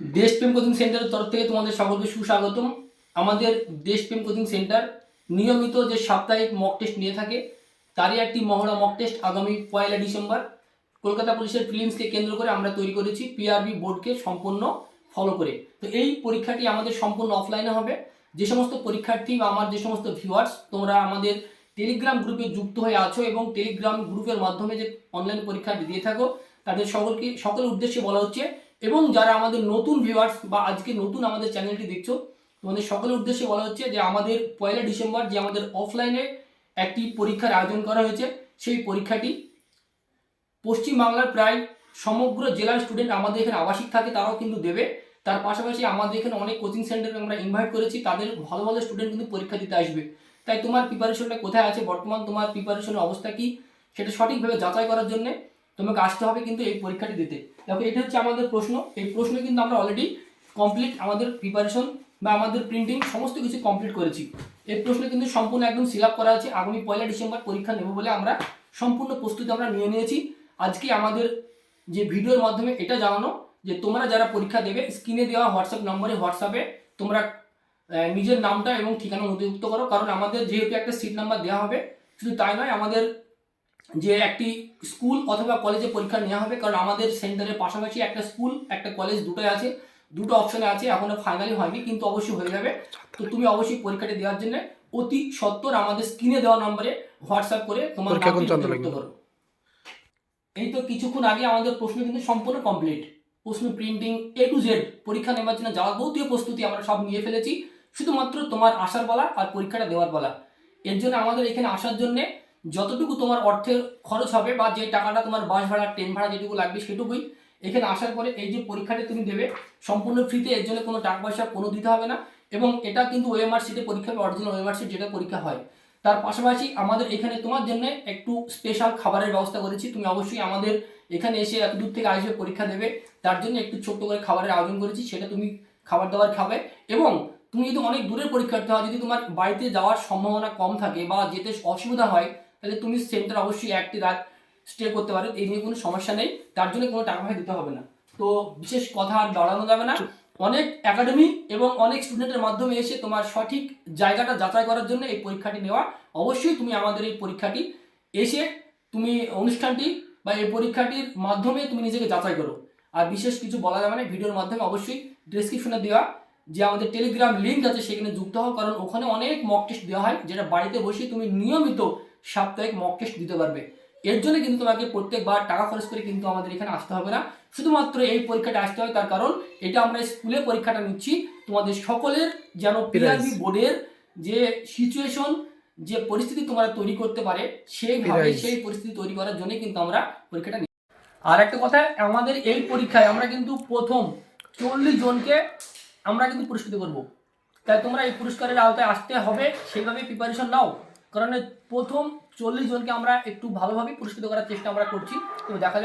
দেশপ্রেম কোচিং সেন্টারের তরফ থেকে তোমাদের সকলকে সুস্বাগতম। আমাদের দেশপ্রেম কোচিং সেন্টার নিয়মিত যে সাপ্তাহিক মক টেস্ট নিয়ে থাকে, তারই একটি মহড়া মক টেস্ট আগামী পয়লা ডিসেম্বর। কলকাতা পুলিশের ফিলিমসকে কেন্দ্র করে আমরা তৈরি করেছি পিআরবি বোর্ডকে সম্পূর্ণ ফলো করে। তো এই পরীক্ষাটি আমাদের সম্পূর্ণ অফলাইনে হবে। যে সমস্ত পরীক্ষার্থী বা আমার যে সমস্ত ভিউয়ার্স তোমরা আমাদের টেলিগ্রাম গ্রুপে যুক্ত হয়ে আছো এবং টেলিগ্রাম গ্রুপের মাধ্যমে যে অনলাইন পরীক্ষা দিয়ে থাকো, তাদের সকলকে, সকলের উদ্দেশ্যে বলা হচ্ছে এবং যারা আমাদের নতুন ভিউয়ার্স বা আজকে নতুন আমাদের চ্যানেলটি দেখছ, তোমাদের সকলের উদ্দেশ্যে বলা হচ্ছে যে আমাদের পয়লা ডিসেম্বর যে আমাদের অফলাইনে একটি পরীক্ষার আয়োজন করা হয়েছে, সেই পরীক্ষাটি পশ্চিমবাংলার প্রায় সমগ্র জেলার স্টুডেন্ট আমাদের এখানে আবাসিক থাকে, তারাও কিন্তু দেবে। তার পাশাপাশি আমাদের এখানে অনেক কোচিং সেন্টার আমরা ইনভাইট করেছি, তাদের ভালো ভালো স্টুডেন্ট কিন্তু পরীক্ষা দিতে আসবে। তাই তোমার প্রিপারেশনটা কোথায় আছে, বর্তমান তোমার প্রিপারেশনের অবস্থা কি, সেটা সঠিকভাবে যাচাই করার জন্য তোমাকে আসতে হবে কিন্তু এই পরীক্ষাটি দিতে। দেখো, এটা হচ্ছে আমাদের প্রশ্ন। এই প্রশ্ন কিন্তু আমরা অলরেডি কমপ্লিট আমাদের প্রিপারেশন বা আমাদের প্রিন্টিং সমস্ত কিছু কমপ্লিট করেছি। এই প্রশ্ন কিন্তু সম্পূর্ণ একদম আপ করা আছে। আগামী পয়লা ডিসেম্বর পরীক্ষা নেব বলে আমরা সম্পূর্ণ প্রস্তুতি আমরা নিয়ে নিয়েছি। আজকে আমাদের যে ভিডিওর মাধ্যমে এটা জানানো যে তোমরা যারা পরীক্ষা দেবে স্ক্রিনে দেওয়া হোয়াটসঅ্যাপ নম্বরে হোয়াটসঅ্যাপে তোমরা নিজের নামটা এবং ঠিকানা নথিভুক্ত করো। কারণ আমাদের যেহেতু একটা সিট নাম্বার দেওয়া হবে, শুধু তাই নয়, আমাদের যে একটি স্কুল অথবা কলেজে পরীক্ষা নেওয়া হবে কারণ আমাদের সেন্টারের পাশাপাশি একটা স্কুল একটা কলেজ দুটোই আছে দুটো অপশনে আছে এখনও ফাইনালি হয়নি কিন্তু অবশ্যই হয়ে যাবে। তো তুমি অবশ্যই পরীক্ষাটি দেওয়ার জন্য অতি সত্তর আমাদের স্ক্রিনে দেওয়া নম্বরে হোয়াটসঅ্যাপ করে তোমার করো। এই তো কিছুক্ষণ আগে আমাদের প্রশ্ন কিন্তু সম্পূর্ণ কমপ্লিট প্রশ্ন প্রিন্টিং এ টু জেড পরীক্ষা নেওয়ার জন্য যাওয়ার যাবতীয় প্রস্তুতি আমরা সব নিয়ে ফেলেছি শুধুমাত্র তোমার আসার বলা আর পরীক্ষাটা দেওয়ার বলা। এর জন্য আমাদের এখানে আসার জন্য যতটুকু তোমার অর্থের খরচ হবে বা যে টাকাটা তোমার বাস ভাড়া ট্রেন ভাড়া যেটুকু লাগবে সেটুকুই, এখানে আসার পরে এই যে পরীক্ষাটা তুমি দেবে, সম্পূর্ণ ফ্রিতে এর জন্য কোনো টাকা পয়সা কোনো দিতে হবে না এবং এটা কিন্তু ওএমআর সিটে পরীক্ষা হবে অরিজিনাল ওএমআর সিট যেটা পরীক্ষা হয়। তার পাশাপাশি আমাদের এখানে তোমার জন্য একটু স্পেশাল খাবারের ব্যবস্থা করেছি, তুমি অবশ্যই আমাদের এখানে এসে এত দূর থেকে আসবে, পরীক্ষা দেবে, তার জন্য একটু ছোট্ট করে খাবারের আয়োজন করেছি, সেটা তুমি খাবার দাবার খাবে এবং তুমি যদি অনেক দূরের পরীক্ষার্থী হয় যদি তোমার বাড়িতে যাওয়ার সম্ভাবনা কম থাকে বা যেতে অসুবিধা হয় তাহলে তুমি সেন্টার অবশ্যই একটি রাত স্টে করতে পারো, এই নিয়ে কোনো সমস্যা নেই, তার জন্য কোনো টাকা পয়সা দিতে হবে না। তো বিশেষ কথা আর বাড়ানো যাবে না। অনেক একাডেমি এবং অনেক স্টুডেন্টের মাধ্যমে এসে তোমার সঠিক জায়গাটা যাচাই করার জন্য এই পরীক্ষাটি নেওয়া। অবশ্যই তুমি আমাদের এই পরীক্ষাটি এসে তুমি অনুষ্ঠানটি বা এই পরীক্ষাটির মাধ্যমে তুমি নিজেকে যাচাই করো। আর বিশেষ কিছু বলা যাবে না ভিডিওর মাধ্যমে অবশ্যই ডেসক্রিপশনে দেওয়া যে আমাদের টেলিগ্রাম লিঙ্ক আছে, সেখানে যুক্ত হও, কারণ ওখানে অনেক মক টেস্ট দেওয়া হয়, যেটা বাড়িতে বসে তুমি নিয়মিত সাপ্তাহিক মক টেস্ট দিতে পারবে। এর জন্য কিন্তু তোমাকে প্রত্যেকবার টাকা খরচ করে কিন্তু আমাদের এখানে আসতে হবে না। শুধুমাত্র এই পরীক্ষাটা আসতে হয় তার কারণ এটা আমরা স্কুলে পরীক্ষাটা নিচ্ছি। তোমাদের সকলের যেন পিআরবি বোর্ডের যে সিচুয়েশন যে পরিস্থিতি তোমরা তৈরি করতে পারে সেইভাবে. সেই পরিস্থিতি তৈরি করার জন্য কিন্তু আমরা পরীক্ষাটা নিই আর একটা কথা আমাদের এই পরীক্ষায় আমরা কিন্তু প্রথম চল্লিশ জনকে আমরা কিন্তু পুরস্কৃত করব। তাই তোমরা এই পুরস্কারের আওতায় আসতে হবে সেইভাবে প্রিপারেশন নাও। কারণ প্রথম চল্লিশ জনকে আমরা একটু ভালোভাবে পুরস্কৃত করার চেষ্টা আমরা করছি। তো দেখা যাক